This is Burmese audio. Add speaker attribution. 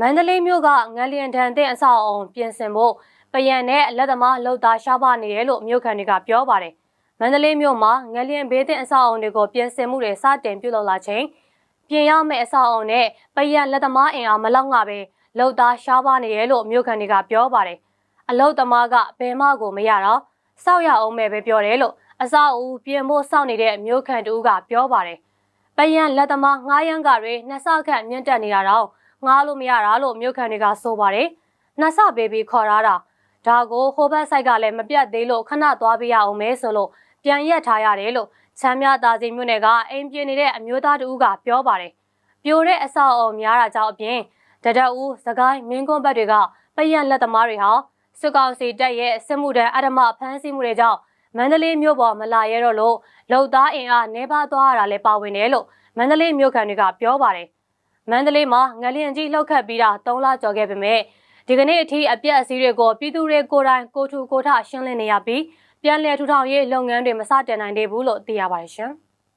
Speaker 1: မန္တလေးမြို့ကငလျင်တန်တဲ့အဆောက်အုံပြင်ဆင်ဖို့ပယံနဲ့လက်သမားလှုပ်သားရှားပါနေတယ်လို့မြို့ခံတွေကပြောပါတယ်။မန္တလေးမြို့မှာငလျင်ဘေးတဲ့အဆောက်အုံတွေကိုပြင်ဆင်မှုတွေစတင်ပြုလုပ်လာချိန်ပြင်ရမယ့်အဆောက်အုံနဲ့ပယံလက်သမားအင်အားမလောက်ငါပဲလှုပ်သားရှားပါနေတယ်လို့မြို့ခံတွေကပြောပါတယ်။အလုတ်သမားကဘယ်မှကိုမရတော့စောက်ရအောင်ပဲပဲပြောတယ်လို့အဆောက်အဦပြင်ဖို့စောင့်နေတဲ့မြို့ခံတူကပြောပါတယ်။ပယံလက်သမားငားရမ်းကတွေနှစ်ဆခန့်မြင့်တက်နေတာတော့ ငားလို့မရတာလို့မြို့ခံတွေကဆိုပါတယ်။နှစ်ဆပေးပြီးခေါ်ရတာဒါကိုဟိုဘက်ဆိုင်ကလည်းမပြတ်သေးလို့ခဏသွားပြရအောင်မဲဆိုလို့ပြန်ရက်ထားရတယ်လို့ချမ်းမြသာစီမြို့နယ်ကအိမ်ပြင်းနေတဲ့အမျိုးသားတူကပြောပါတယ်။ပြိုတဲ့အဆောက်အအုံများတာကြောင့်အပြင်တဒတ်ဦးစကိုင်းမင်းကွန်းဘက်တွေကပယံလက်သမားတွေဟာစစ်ကောင်စီတပ်ရဲ့စစ်မှုထမ်းအဓမ္မဖမ်းဆီးမှုတွေကြောင့်မန္တလေးမြို့ပေါ်မလာရဲတော့လို့လုံသားအင်အားနေပါသွားရတာလည်းပါဝင်တယ်လို့မန္တလေးမြို့ခံတွေကပြောပါတယ်။ မန္တလေးမှာငလျင်ကြီးလှုပ်ခတ်ပြီးတာ3လကျော်ခဲ့ပေမဲ့ဒီကနေ့အထိအပြက်အစည်းတွေကိုပြည်သူတွေကိုယ်တိုင်ကိုထူကိုထရှင်းလင်းနေရပြီးပြန်လည်ထူထောင်ရေးလုပ်ငန်းတွေမစတင်နိုင်သေးဘူးလို့သိရပါတယ်ရှင်။